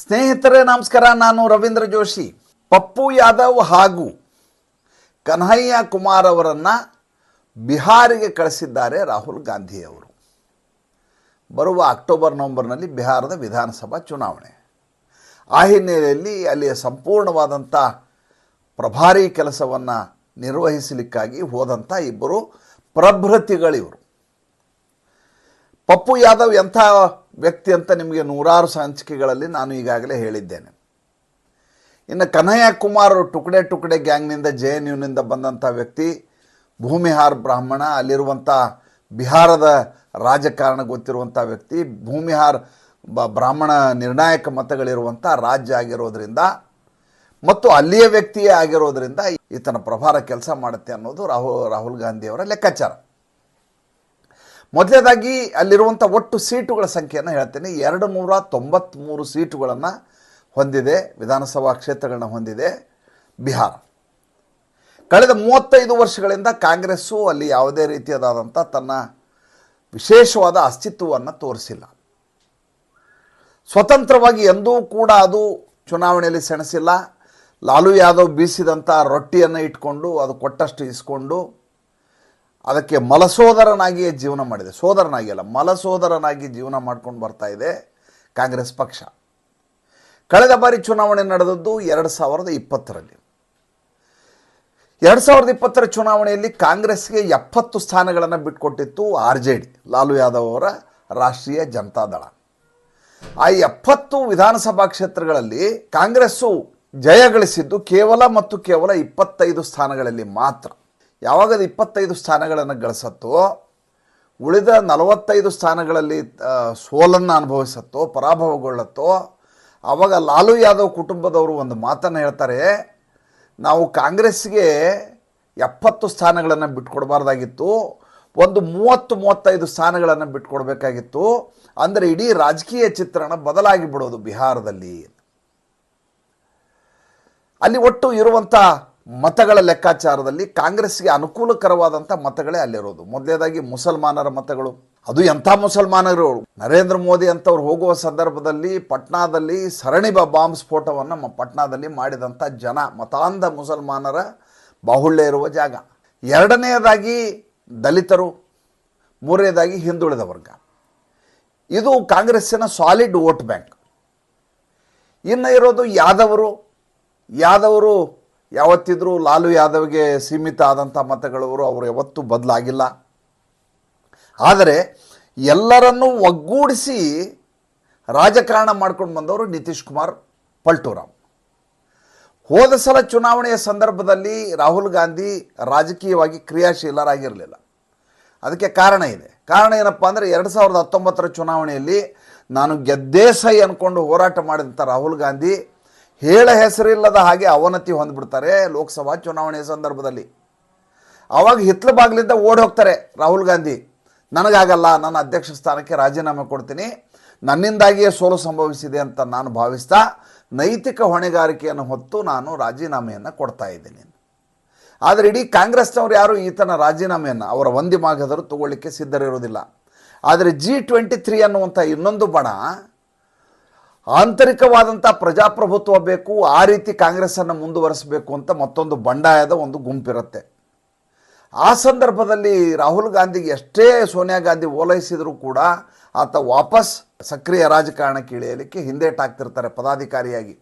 ಸ್ನೇಹಿತರೇ, ನಮಸ್ಕಾರ. ನಾನು ರವೀಂದ್ರ ಜೋಶಿ. ಪಪ್ಪು ಯಾದವ್ ಹಾಗೂ ಕನ್ಹಯ್ಯ ಕುಮಾರ್ ಅವರನ್ನು ಬಿಹಾರಿಗೆ ಕಳಿಸಿದ್ದಾರೆ ರಾಹುಲ್ ಗಾಂಧಿಯವರು ಬರುವ ಅಕ್ಟೋಬರ್, ನವೆಂಬರ್ನಲ್ಲಿ ಬಿಹಾರದ ವಿಧಾನಸಭಾ ಚುನಾವಣೆ. ಆ ಹಿನ್ನೆಲೆಯಲ್ಲಿ ಅಲ್ಲಿಯ ಸಂಪೂರ್ಣವಾದಂಥ ಪ್ರಭಾರಿ ಕೆಲಸವನ್ನು ನಿರ್ವಹಿಸಲಿಕ್ಕಾಗಿ ಹೋದಂಥ ಇಬ್ಬರು ಪ್ರಭೃತಿಗಳಿವರು. ಪಪ್ಪು ಯಾದವ್ ಎಂಥ ವ್ಯಕ್ತಿ ಅಂತ ನಿಮಗೆ ನೂರಾರು ಸಂಚಿಕೆಗಳಲ್ಲಿ ನಾನು ಈಗಾಗಲೇ ಹೇಳಿದ್ದೇನೆ. ಇನ್ನು ಕನ್ಹಯ್ಯ ಕುಮಾರ್ ಟುಕಡೆ ಟುಕಡೆ ಗ್ಯಾಂಗ್ನಿಂದ, ಜೆ ಎನ್ ಯುನಿಂದ ಬಂದಂಥ ವ್ಯಕ್ತಿ, ಭೂಮಿಹಾರ್ ಬ್ರಾಹ್ಮಣ, ಅಲ್ಲಿರುವಂಥ ಬಿಹಾರದ ರಾಜಕಾರಣ ಗೊತ್ತಿರುವಂಥ ವ್ಯಕ್ತಿ, ಭೂಮಿಹಾರ್ ಬ ಬ್ರಾಹ್ಮಣ ನಿರ್ಣಾಯಕ ಮತಗಳಿರುವಂಥ ರಾಜ್ಯ ಆಗಿರೋದ್ರಿಂದ ಮತ್ತು ಅಲ್ಲಿಯ ವ್ಯಕ್ತಿಯೇ ಆಗಿರೋದ್ರಿಂದ ಈತನ ಪ್ರಭಾರ ಕೆಲಸ ಮಾಡುತ್ತೆ ಅನ್ನೋದು ರಾಹುಲ್ ರಾಹುಲ್ ಗಾಂಧಿಯವರ ಲೆಕ್ಕಾಚಾರ. ಮೊದಲನೇದಾಗಿ ಅಲ್ಲಿರುವಂಥ ಒಟ್ಟು ಸೀಟುಗಳ ಸಂಖ್ಯೆಯನ್ನು ಹೇಳ್ತೇನೆ. ಎರಡು ನೂರ ತೊಂಬತ್ತ್ಮೂರು ಸೀಟುಗಳನ್ನು ಹೊಂದಿದೆ, ವಿಧಾನಸಭಾ ಕ್ಷೇತ್ರಗಳನ್ನ ಹೊಂದಿದೆ ಬಿಹಾರ. ಕಳೆದ ಮೂವತ್ತೈದು ವರ್ಷಗಳಿಂದ ಕಾಂಗ್ರೆಸ್ಸು ಅಲ್ಲಿ ಯಾವುದೇ ರೀತಿಯಾದಂಥ ತನ್ನ ವಿಶೇಷವಾದ ಅಸ್ತಿತ್ವವನ್ನು ತೋರಿಸಿಲ್ಲ. ಸ್ವತಂತ್ರವಾಗಿ ಎಂದೂ ಕೂಡ ಅದು ಚುನಾವಣೆಯಲ್ಲಿ ಸೆಣಸಿಲ್ಲ. ಲಾಲು ಯಾದವ್ ಬೀಸಿದಂಥ ರೊಟ್ಟಿಯನ್ನು ಇಟ್ಕೊಂಡು, ಅದು ಕೊಟ್ಟಷ್ಟು ಇಸ್ಕೊಂಡು ಅದಕ್ಕೆ ಮಲಸೋದರನಾಗಿಯೇ ಜೀವನ ಮಾಡಿದೆ. ಸೋದರನಾಗಿ ಅಲ್ಲ, ಮಲಸೋದರನಾಗಿ ಜೀವನ ಮಾಡ್ಕೊಂಡು ಬರ್ತಾ ಇದೆ ಕಾಂಗ್ರೆಸ್ ಪಕ್ಷ. ಕಳೆದ ಬಾರಿ ಚುನಾವಣೆ ನಡೆದದ್ದು ಎರಡು ಸಾವಿರದ ಇಪ್ಪತ್ತರಲ್ಲಿ. ಎರಡು ಸಾವಿರದ ಇಪ್ಪತ್ತರ ಚುನಾವಣೆಯಲ್ಲಿ ಕಾಂಗ್ರೆಸ್ಗೆ ಎಪ್ಪತ್ತು ಸ್ಥಾನಗಳನ್ನು ಬಿಟ್ಕೊಟ್ಟಿತ್ತು R J D, Lalu Yadav ಅವರ ರಾಷ್ಟ್ರೀಯ ಜನತಾದಳ ಆ ಎಪ್ಪತ್ತು ವಿಧಾನಸಭಾ ಕ್ಷೇತ್ರಗಳಲ್ಲಿ ಕಾಂಗ್ರೆಸ್ಸು ಜಯಗಳಿಸಿದ್ದು ಕೇವಲ ಮತ್ತು ಕೇವಲ ಇಪ್ಪತ್ತೈದು ಸ್ಥಾನಗಳಲ್ಲಿ ಮಾತ್ರ. ಯಾವಾಗ ಅದು ಇಪ್ಪತ್ತೈದು ಸ್ಥಾನಗಳನ್ನು ಗಳಿಸತ್ತೋ, ಉಳಿದ ನಲವತ್ತೈದು ಸ್ಥಾನಗಳಲ್ಲಿ ಸೋಲನ್ನು ಅನುಭವಿಸತ್ತೋ, ಪರಾಭವಗೊಳ್ಳತ್ತೋ ಆವಾಗ ಲಾಲು ಯಾದವ್ ಕುಟುಂಬದವರು ಒಂದು ಮಾತನ್ನು ಹೇಳ್ತಾರೆ, ನಾವು ಕಾಂಗ್ರೆಸ್ಗೆ ಎಪ್ಪತ್ತು ಸ್ಥಾನಗಳನ್ನು ಬಿಟ್ಕೊಡ್ಬಾರ್ದಾಗಿತ್ತು, ಒಂದು ಮೂವತ್ತು, ಮೂವತ್ತೈದು ಸ್ಥಾನಗಳನ್ನು ಬಿಟ್ಕೊಡ್ಬೇಕಾಗಿತ್ತು, ಅಂದರೆ ಇಡೀ ರಾಜಕೀಯ ಚಿತ್ರಣ ಬದಲಾಗಿ ಬಿಡೋದು ಬಿಹಾರದಲ್ಲಿ. ಅಲ್ಲಿ ಒಟ್ಟು ಇರುವಂಥ ಮತಗಳ ಲೆಕ್ಕಾಚಾರದಲ್ಲಿ ಕಾಂಗ್ರೆಸ್ಗೆ ಅನುಕೂಲಕರವಾದಂಥ ಮತಗಳೇ ಅಲ್ಲಿರೋದು. ಮೊದಲನೇದಾಗಿ ಮುಸಲ್ಮಾನರ ಮತಗಳು. ಅದು ಎಂಥ ಮುಸಲ್ಮಾನರು? ನರೇಂದ್ರ ಮೋದಿ ಅಂತವ್ರು ಹೋಗುವ ಸಂದರ್ಭದಲ್ಲಿ ಪಟ್ನಾದಲ್ಲಿ ಸರಣಿ ಬಾಂಬ್ ಸ್ಫೋಟವನ್ನು ನಮ್ಮ ಪಟ್ನಾದಲ್ಲಿ ಮಾಡಿದಂಥ ಜನ, ಮತಾಂಧ ಮುಸಲ್ಮಾನರ ಬಾಹುಳ್ಯ ಇರುವ ಜಾಗ. ಎರಡನೆಯದಾಗಿ ದಲಿತರು, ಮೂರನೇದಾಗಿ ಹಿಂದುಳಿದ ವರ್ಗ. ಇದು ಕಾಂಗ್ರೆಸ್ಸಿನ ಸಾಲಿಡ್ ವೋಟ್ ಬ್ಯಾಂಕ್. ಇನ್ನು ಇರೋದು ಯಾದವರು? ಯಾದವರು ಯಾವತ್ತಿದ್ರೂ ಲಾಲು ಯಾದವ್ಗೆ ಸೀಮಿತ ಆದಂಥ ಮತಗಳವರು ಅವರು ಯಾವತ್ತೂ ಬದಲಾಗಿಲ್ಲ. ಆದರೆ ಎಲ್ಲರನ್ನೂ ಒಗ್ಗೂಡಿಸಿ ರಾಜಕಾರಣ ಮಾಡ್ಕೊಂಡು ಬಂದವರು ನಿತೀಶ್ ಕುಮಾರ್, ಪಲ್ಟೂರಾಮ್. ಹೋದ ಸಲ ಚುನಾವಣೆಯ ಸಂದರ್ಭದಲ್ಲಿ ರಾಹುಲ್ ಗಾಂಧಿ ರಾಜಕೀಯವಾಗಿ ಕ್ರಿಯಾಶೀಲರಾಗಿರಲಿಲ್ಲ. ಅದಕ್ಕೆ ಕಾರಣ ಇದೆ. ಕಾರಣ ಏನಪ್ಪ ಅಂದರೆ ಎರಡು ಸಾವಿರದ ಹತ್ತೊಂಬತ್ತರ ಚುನಾವಣೆಯಲ್ಲಿ ನಾನು ಗೆದ್ದೇ ಸೈ ಅಂದ್ಕೊಂಡು ಹೋರಾಟ ಮಾಡಿದಂಥ ರಾಹುಲ್ ಗಾಂಧಿ ಹೇಳ ಹೆಸರಿಲ್ಲದ ಹಾಗೆ ಅವನತಿ ಹೊಂದ್ಬಿಡ್ತಾರೆ ಲೋಕಸಭಾ ಚುನಾವಣೆಯ ಸಂದರ್ಭದಲ್ಲಿ. ಆವಾಗ ಹಿತ್ಲ ಬಾಗಿಲಿಂದ ಓಡಿ ಹೋಗ್ತಾರೆ ರಾಹುಲ್ ಗಾಂಧಿ. ನನಗಾಗಲ್ಲ, ನನ್ನ ಅಧ್ಯಕ್ಷ ಸ್ಥಾನಕ್ಕೆ ರಾಜೀನಾಮೆ ಕೊಡ್ತೀನಿ. ನನ್ನಿಂದಾಗಿಯೇ ಸೋಲು ಸಂಭವಿಸಿದೆ ಅಂತ ನಾನು ಭಾವಿಸ್ತಾ ನೈತಿಕ ಹೊಣೆಗಾರಿಕೆಯನ್ನು ಹೊತ್ತು ನಾನು ರಾಜೀನಾಮೆಯನ್ನು ಕೊಡ್ತಾ ಇದ್ದೀನಿ. ಆದರೆ ಇಡೀ ಕಾಂಗ್ರೆಸ್ನವರು ಯಾರು ಈತನ ರಾಜೀನಾಮೆಯನ್ನು ಅವರ ವಂದಿ ಮಾಗದರು ತಗೊಳ್ಳಿಕ್ಕೆ ಸಿದ್ಧರಿರುವುದಿಲ್ಲ. ಆದರೆ ಜಿ ಟ್ವೆಂಟಿ ತ್ರೀ ಅನ್ನುವಂಥ ಇನ್ನೊಂದು ಬಣ ಆಂತರಿಕವಾದಂಥ ಪ್ರಜಾಪ್ರಭುತ್ವ ಬೇಕು, ಆ ರೀತಿ ಕಾಂಗ್ರೆಸ್ಸನ್ನು ಮುಂದುವರಿಸಬೇಕು ಅಂತ ಮತ್ತೊಂದು ಬಂಡಾಯದ ಒಂದು ಗುಂಪಿರುತ್ತೆ. ಆ ಸಂದರ್ಭದಲ್ಲಿ ರಾಹುಲ್ ಗಾಂಧಿಗೆ ಎಷ್ಟೇ ಸೋನಿಯಾ ಗಾಂಧಿ ಓಲೈಸಿದರೂ ಕೂಡ ಆತ ವಾಪಸ್ ಸಕ್ರಿಯ ರಾಜಕಾರಣಕ್ಕೆ ಇಳಿಯಲಿಕ್ಕೆ ಹಿಂದೇಟಾಗ್ತಿರ್ತಾರೆ ಪದಾಧಿಕಾರಿಯಾಗಿ.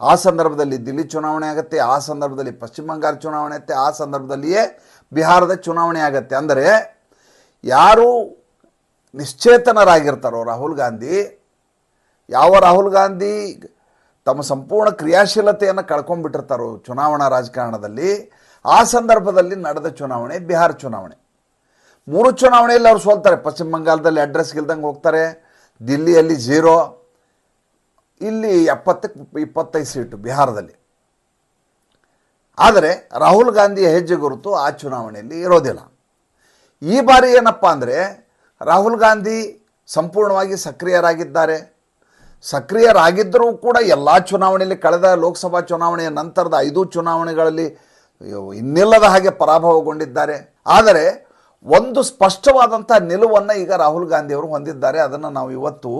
ಆ ಸಂದರ್ಭದಲ್ಲಿ ದಿಲ್ಲಿ ಚುನಾವಣೆ ಆಗುತ್ತೆ, ಆ ಸಂದರ್ಭದಲ್ಲಿ ಪಶ್ಚಿಮ ಬಂಗಾಳ ಚುನಾವಣೆ ಆಗುತ್ತೆ, ಆ ಸಂದರ್ಭದಲ್ಲಿಯೇ ಬಿಹಾರದ ಚುನಾವಣೆ ಆಗುತ್ತೆ. ಅಂದರೆ ಯಾರು ನಿಶ್ಚೇತನರಾಗಿರ್ತಾರೋ ರಾಹುಲ್ ಗಾಂಧಿ ಯಾವ ರಾಹುಲ್ ಗಾಂಧಿ ತಮ್ಮ ಸಂಪೂರ್ಣ ಕ್ರಿಯಾಶೀಲತೆಯನ್ನು ಕಳ್ಕೊಂಡ್ಬಿಟ್ಟಿರ್ತಾರೋ ಚುನಾವಣಾ ರಾಜಕಾರಣದಲ್ಲಿ, ಆ ಸಂದರ್ಭದಲ್ಲಿ ನಡೆದ ಚುನಾವಣೆ, ಬಿಹಾರ ಚುನಾವಣೆ. ಮೂರು ಚುನಾವಣೆಯಲ್ಲಿ ಅವರು ಸೋಲ್ತಾರೆ. ಪಶ್ಚಿಮ ಬಂಗಾಳದಲ್ಲಿ ಅಡ್ರೆಸ್ ಗೆಲ್ದಂಗೆ ಹೋಗ್ತಾರೆ. ದಿಲ್ಲಿಯಲ್ಲಿ ಝೀರೋ ಇಲ್ಲಿ ಎಪ್ಪತ್ತಕ್ಕೆ ಇಪ್ಪತ್ತೈದು ಸೀಟು ಬಿಹಾರದಲ್ಲಿ. ಆದರೆ ರಾಹುಲ್ ಗಾಂಧಿಯ ಹೆಜ್ಜೆ ಗುರುತು ಆ ಚುನಾವಣೆಯಲ್ಲಿ ಇರೋದಿಲ್ಲ. ಈ ಬಾರಿ ಏನಪ್ಪ ಅಂದರೆ ರಾಹುಲ್ ಗಾಂಧಿ ಸಂಪೂರ್ಣವಾಗಿ ಸಕ್ರಿಯರಾಗಿದ್ದಾರೆ. ಸಕ್ರಿಯರಾಗಿದ್ದರೂ ಕೂಡ ಎಲ್ಲ ಚುನಾವಣೆಯಲ್ಲಿ ಕಳೆದ ಲೋಕಸಭಾ ಚುನಾವಣೆಯ ನಂತರದ ಐದು ಚುನಾವಣೆಗಳಲ್ಲಿ ಇನ್ನಿಲ್ಲದ ಹಾಗೆ ಪರಾಭವಗೊಂಡಿದ್ದಾರೆ. ಆದರೆ ಒಂದು ಸ್ಪಷ್ಟವಾದಂಥ ನಿಲುವನ್ನು ಈಗ ರಾಹುಲ್ ಗಾಂಧಿಯವರು ಹೊಂದಿದ್ದಾರೆ. ಅದನ್ನು ನಾವು ಇವತ್ತು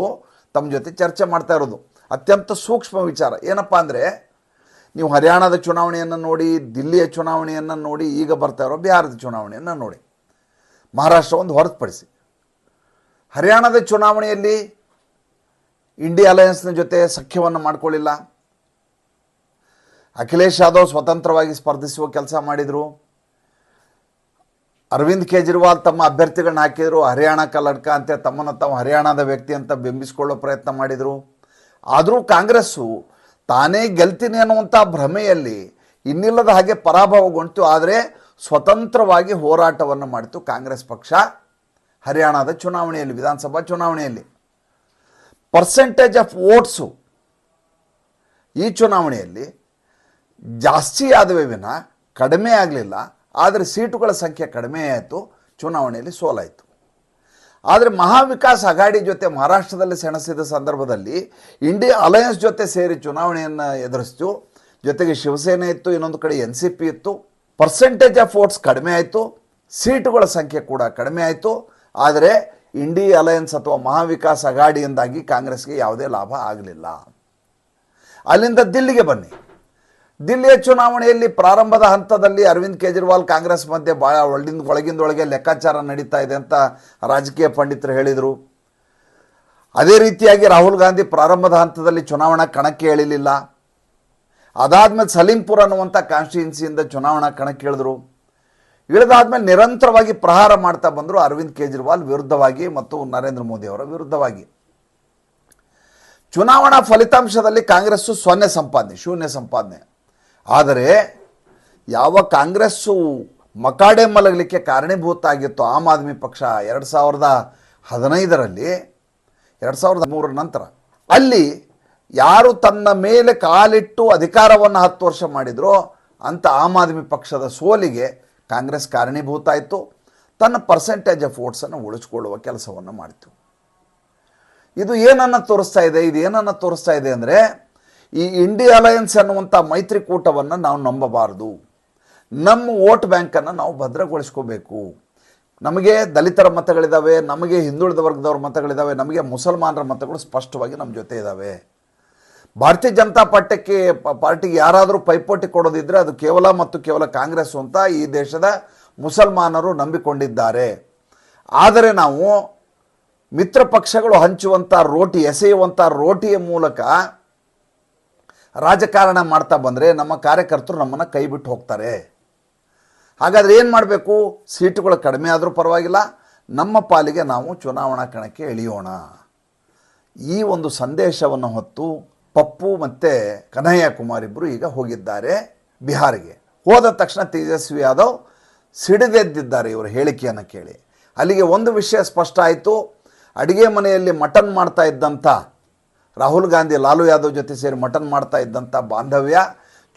ತಮ್ಮ ಜೊತೆ ಚರ್ಚೆ ಮಾಡ್ತಾ ಇರೋದು. ಅತ್ಯಂತ ಸೂಕ್ಷ್ಮ ವಿಚಾರ. ಏನಪ್ಪ ಅಂದರೆ, ನೀವು ಹರಿಯಾಣದ ಚುನಾವಣೆಯನ್ನು ನೋಡಿ, ದಿಲ್ಲಿಯ ಚುನಾವಣೆಯನ್ನು ನೋಡಿ, ಈಗ ಬರ್ತಾ ಇರೋ ಬಿಹಾರದ ಚುನಾವಣೆಯನ್ನು ನೋಡಿ. ಮಹಾರಾಷ್ಟ್ರ ಒಂದು ಹೊರತುಪಡಿಸಿ. ಹರಿಯಾಣದ ಚುನಾವಣೆಯಲ್ಲಿ ಇಂಡಿಯಾ ಅಲಯನ್ಸ್ನ ಜೊತೆ ಸಖ್ಯವನ್ನು ಮಾಡಿಕೊಳ್ಳಿಲ್ಲ. ಅಖಿಲೇಶ್ ಯಾದವ್ ಸ್ವತಂತ್ರವಾಗಿ ಸ್ಪರ್ಧಿಸುವ ಕೆಲಸ ಮಾಡಿದರು. ಅರವಿಂದ್ ಕೇಜ್ರಿವಾಲ್ ತಮ್ಮ ಅಭ್ಯರ್ಥಿಗಳನ್ನ ಹಾಕಿದರು. ಹರಿಯಾಣ ಕಲ್ಲಡ್ಕ ಅಂತ ತಮ್ಮನ್ನು ತಾವು ಹರಿಯಾಣದ ವ್ಯಕ್ತಿ ಅಂತ ಬಿಂಬಿಸ್ಕೊಳ್ಳೋ ಪ್ರಯತ್ನ ಮಾಡಿದರು. ಆದರೂ ಕಾಂಗ್ರೆಸ್ಸು ತಾನೇ ಗೆಲ್ತೀನಿ ಅನ್ನುವಂಥ ಭ್ರಮೆಯಲ್ಲಿ ಇನ್ನಿಲ್ಲದ ಹಾಗೆ ಪರಾಭವಗೊಂಡಿತು ಆದರೆ ಸ್ವತಂತ್ರವಾಗಿ ಹೋರಾಟವನ್ನು ಮಾಡಿತು ಕಾಂಗ್ರೆಸ್ ಪಕ್ಷ ಹರಿಯಾಣದ ಚುನಾವಣೆಯಲ್ಲಿ, ವಿಧಾನಸಭಾ ಚುನಾವಣೆಯಲ್ಲಿ. ಪರ್ಸೆಂಟೇಜ್ ಆಫ್ ವೋಟ್ಸು ಈ ಚುನಾವಣೆಯಲ್ಲಿ ಜಾಸ್ತಿ ಆದವೇ ವಿನ ಕಡಿಮೆ ಆಗಲಿಲ್ಲ, ಆದರೆ ಸೀಟುಗಳ ಸಂಖ್ಯೆ ಕಡಿಮೆ ಆಯಿತು, ಚುನಾವಣೆಯಲ್ಲಿ ಸೋಲಾಯಿತು. ಆದರೆ ಮಹಾವಿಕಾಸ್ ಅಘಾಡಿ ಜೊತೆ ಮಹಾರಾಷ್ಟ್ರದಲ್ಲಿ ಸೆಣಸಿದ ಸಂದರ್ಭದಲ್ಲಿ ಇಂಡಿಯಾ ಅಲಯನ್ಸ್ ಜೊತೆ ಸೇರಿ ಚುನಾವಣೆಯನ್ನು ಎದುರಿಸ್ತು. ಜೊತೆಗೆ ಶಿವಸೇನೆ ಇತ್ತು, ಇನ್ನೊಂದು ಕಡೆ ಎನ್ ಸಿ ಪಿ ಇತ್ತು. ಪರ್ಸೆಂಟೇಜ್ ಆಫ್ ವೋಟ್ಸ್ ಕಡಿಮೆ ಆಯಿತು, ಸೀಟುಗಳ ಸಂಖ್ಯೆ ಕೂಡ ಕಡಿಮೆ ಆಯಿತು. ಆದರೆ ಇಂಡಿಯಾ ಅಲಯನ್ಸ್ ಅಥವಾ ಮಹಾವಿಕಾಸ್ ಅಗಾಡಿಯಿಂದಾಗಿ ಕಾಂಗ್ರೆಸ್ಗೆ ಯಾವುದೇ ಲಾಭ ಆಗಲಿಲ್ಲ. ಅಲ್ಲಿಂದ ದಿಲ್ಲಿಗೆ ಬನ್ನಿ. ದಿಲ್ಲಿಯ ಚುನಾವಣೆಯಲ್ಲಿ ಪ್ರಾರಂಭದ ಹಂತದಲ್ಲಿ ಅರವಿಂದ್ ಕೇಜ್ರಿವಾಲ್ ಕಾಂಗ್ರೆಸ್ ಮಧ್ಯೆ ಭಾಳ ಒಳಗಿಂದ ಒಳಗಿಂದೊಳಗೆ ಲೆಕ್ಕಾಚಾರ ನಡೀತಾ ಇದೆ ಅಂತ ರಾಜಕೀಯ ಪಂಡಿತರು ಹೇಳಿದರು. ಅದೇ ರೀತಿಯಾಗಿ ರಾಹುಲ್ ಗಾಂಧಿ ಪ್ರಾರಂಭದ ಹಂತದಲ್ಲಿ ಚುನಾವಣಾ ಕಣಕ್ಕೆ ಇಳಿಲಿಲ್ಲ ಅದಾದ್ಮೇಲೆ ಸಲೀಂಪುರ್ ಅನ್ನುವಂಥ ಕಾನ್ಸ್ಟಿಟ್ಯೂನ್ಸಿಯಿಂದ ಚುನಾವಣಾ ಕಣಕ್ಕೆ ಇಳಿದ್ರು. ಇಳಿದಾದ್ಮೇಲೆ ನಿರಂತರವಾಗಿ ಪ್ರಹಾರ ಮಾಡ್ತಾ ಬಂದರು ಅರವಿಂದ್ ಕೇಜ್ರಿವಾಲ್ ವಿರುದ್ಧವಾಗಿ ಮತ್ತು ನರೇಂದ್ರ ಮೋದಿ ಅವರ ವಿರುದ್ಧವಾಗಿ. ಚುನಾವಣಾ ಫಲಿತಾಂಶದಲ್ಲಿ ಕಾಂಗ್ರೆಸ್ಸು ಸೊನ್ನೆ ಸಂಪಾದನೆ, ಶೂನ್ಯ ಸಂಪಾದನೆ. ಆದರೆ ಯಾವ ಕಾಂಗ್ರೆಸ್ಸು ಮಕಾಡೆ ಮಲಗಲಿಕ್ಕೆ ಕಾರಣೀಭೂತ ಆಗಿತ್ತು ಆಮ್ ಆದ್ಮಿ ಪಕ್ಷ ಎರಡು ಸಾವಿರದ ಹದಿನೈದರಲ್ಲಿ, ಎರಡು ಸಾವಿರದ ಮೂರರ ನಂತರ. ಅಲ್ಲಿ ಯಾರು ತನ್ನ ಮೇಲೆ ಕಾಲಿಟ್ಟು ಅಧಿಕಾರವನ್ನು ಹತ್ತು ವರ್ಷ ಮಾಡಿದ್ರೋ ಅಂತ ಆಮ್ ಆದ್ಮಿ ಪಕ್ಷದ ಸೋಲಿಗೆ ಕಾಂಗ್ರೆಸ್ ಕಾರಣೀಭೂತ ಆಯಿತು ತನ್ನ ಪರ್ಸೆಂಟೇಜ್ ಆಫ್ ವೋಟ್ಸನ್ನು ಉಳಿಸ್ಕೊಳ್ಳುವ ಕೆಲಸವನ್ನು ಮಾಡಿತು. ಇದು ಏನನ್ನು ತೋರಿಸ್ತಾ ಇದೆ? ಇದು ಏನನ್ನು ತೋರಿಸ್ತಾ ಇದೆ ಅಂದರೆ, ಈ ಇಂಡಿಯಾ ಅಲಯನ್ಸ್ ಅನ್ನುವಂಥ ಮೈತ್ರಿಕೂಟವನ್ನು ನಾವು ನಂಬಬಾರದು. ನಮ್ಮ ವೋಟ್ ಬ್ಯಾಂಕನ್ನು ನಾವು ಭದ್ರಗೊಳಿಸ್ಕೋಬೇಕು. ನಮಗೆ ದಲಿತರ ಮತಗಳಿದ್ದಾವೆ ನಮಗೆ ಹಿಂದುಳಿದ ವರ್ಗದವ್ರ ಮತಗಳಿದ್ದಾವೆ ನಮಗೆ ಮುಸಲ್ಮಾನರ ಮತಗಳು ಸ್ಪಷ್ಟವಾಗಿ ನಮ್ಮ ಜೊತೆ ಇದ್ದಾವೆ ಭಾರತೀಯ ಜನತಾ ಪಾರ್ಟಿಗೆ ಪಾರ್ಟಿಗೆ ಯಾರಾದರೂ ಪೈಪೋಟಿ ಕೊಡೋದಿದ್ರೆ ಅದು ಕೇವಲ ಮತ್ತು ಕೇವಲ ಕಾಂಗ್ರೆಸ್ ಅಂತ ಈ ದೇಶದ ಮುಸಲ್ಮಾನರು ನಂಬಿಕೊಂಡಿದ್ದಾರೆ. ಆದರೆ ನಾವು ಮಿತ್ರ ಪಕ್ಷಗಳು ಹಂಚುವಂಥ ರೋಟಿ ಎಸೆಯುವಂಥ ರೋಟಿಯ ಮೂಲಕ ರಾಜಕಾರಣ ಮಾಡ್ತಾ ಬಂದರೆ ನಮ್ಮ ಕಾರ್ಯಕರ್ತರು ನಮ್ಮನ್ನು ಕೈ ಬಿಟ್ಟು ಹೋಗ್ತಾರೆ. ಹಾಗಾದರೆ ಏನು ಮಾಡಬೇಕು? ಸೀಟುಗಳು ಕಡಿಮೆ ಆದರೂ ಪರವಾಗಿಲ್ಲ, ನಮ್ಮ ಪಾಲಿಗೆ ನಾವು ಚುನಾವಣಾ ಕಣಕ್ಕೆ ಇಳಿಯೋಣ. ಈ ಒಂದು ಸಂದೇಶವನ್ನು ಹೊತ್ತು ಪಪ್ಪು ಮತ್ತು ಕನ್ಹಯ್ಯ ಕುಮಾರ್ ಇಬ್ಬರು ಈಗ ಹೋಗಿದ್ದಾರೆ ಬಿಹಾರಿಗೆ. ಹೋದ ತಕ್ಷಣ ತೇಜಸ್ವಿ ಯಾದವ್ ಸಿಡಿದೆದ್ದಿದ್ದಾರೆ ಇವರ ಹೇಳಿಕೆಯನ್ನು ಕೇಳಿ. ಅಲ್ಲಿಗೆ ಒಂದು ವಿಷಯ ಸ್ಪಷ್ಟ ಆಯಿತು. ಅಡುಗೆ ಮನೆಯಲ್ಲಿ ಮಟನ್ ಮಾಡ್ತಾ ಇದ್ದಂಥ ರಾಹುಲ್ ಗಾಂಧಿ, ಲಾಲು ಯಾದವ್ ಜೊತೆ ಸೇರಿ ಮಟನ್ ಮಾಡ್ತಾ ಇದ್ದಂಥ ಬಾಂಧವ್ಯ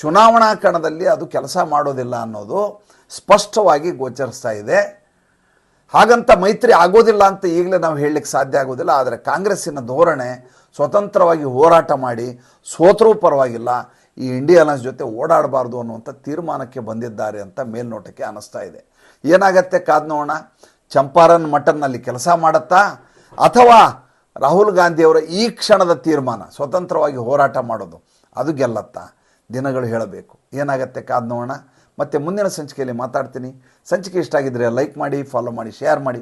ಚುನಾವಣಾ ಕಣದಲ್ಲಿ ಅದು ಕೆಲಸ ಮಾಡೋದಿಲ್ಲ ಅನ್ನೋದು ಸ್ಪಷ್ಟವಾಗಿ ಗೋಚರಿಸ್ತಾ ಇದೆ. ಹಾಗಂತ ಮೈತ್ರಿ ಆಗೋದಿಲ್ಲ ಅಂತ ಈಗಲೇ ನಾವು ಹೇಳಲಿಕ್ಕೆ ಸಾಧ್ಯ ಆಗೋದಿಲ್ಲ. ಆದರೆ ಕಾಂಗ್ರೆಸ್ಸಿನ ಧೋರಣೆ ಸ್ವತಂತ್ರವಾಗಿ ಹೋರಾಟ ಮಾಡಿ ಸೋತರೂ ಪರವಾಗಿಲ್ಲ ಈ ಇಂಡಿಯಾ ಅಲಯನ್ಸ್ ಜೊತೆ ಓಡಾಡಬಾರ್ದು ಅನ್ನುವಂಥ ತೀರ್ಮಾನಕ್ಕೆ ಬಂದಿದ್ದಾರೆ ಅಂತ ಮೇಲ್ನೋಟಕ್ಕೆ ಅನ್ನಿಸ್ತಾ ಇದೆ. ಏನಾಗತ್ತೆ ಕಾದ್ನೋಣ ಚಂಪಾರನ್ ಮಠನ್ನಲ್ಲಿ ಕೆಲಸ ಮಾಡುತ್ತಾ? ಅಥವಾ ರಾಹುಲ್ ಗಾಂಧಿಯವರ ಈ ಕ್ಷಣದ ತೀರ್ಮಾನ, ಸ್ವತಂತ್ರವಾಗಿ ಹೋರಾಟ ಮಾಡೋದು, ಅದು ಗೆಲ್ಲತ್ತಾ? ದಿನಗಳು ಹೇಳಬೇಕು. ಏನಾಗತ್ತೆ ಕಾದ್ ನೋಡೋಣ. ಮತ್ತು ಮುಂದಿನ ಸಂಚಿಕೆಯಲ್ಲಿ ಮಾತಾಡ್ತೀನಿ. ಸಂಚಿಕೆ ಇಷ್ಟ ಆಗಿದ್ದರೆ ಲೈಕ್ ಮಾಡಿ ಫಾಲೋ ಮಾಡಿ ಶೇರ್ ಮಾಡಿ.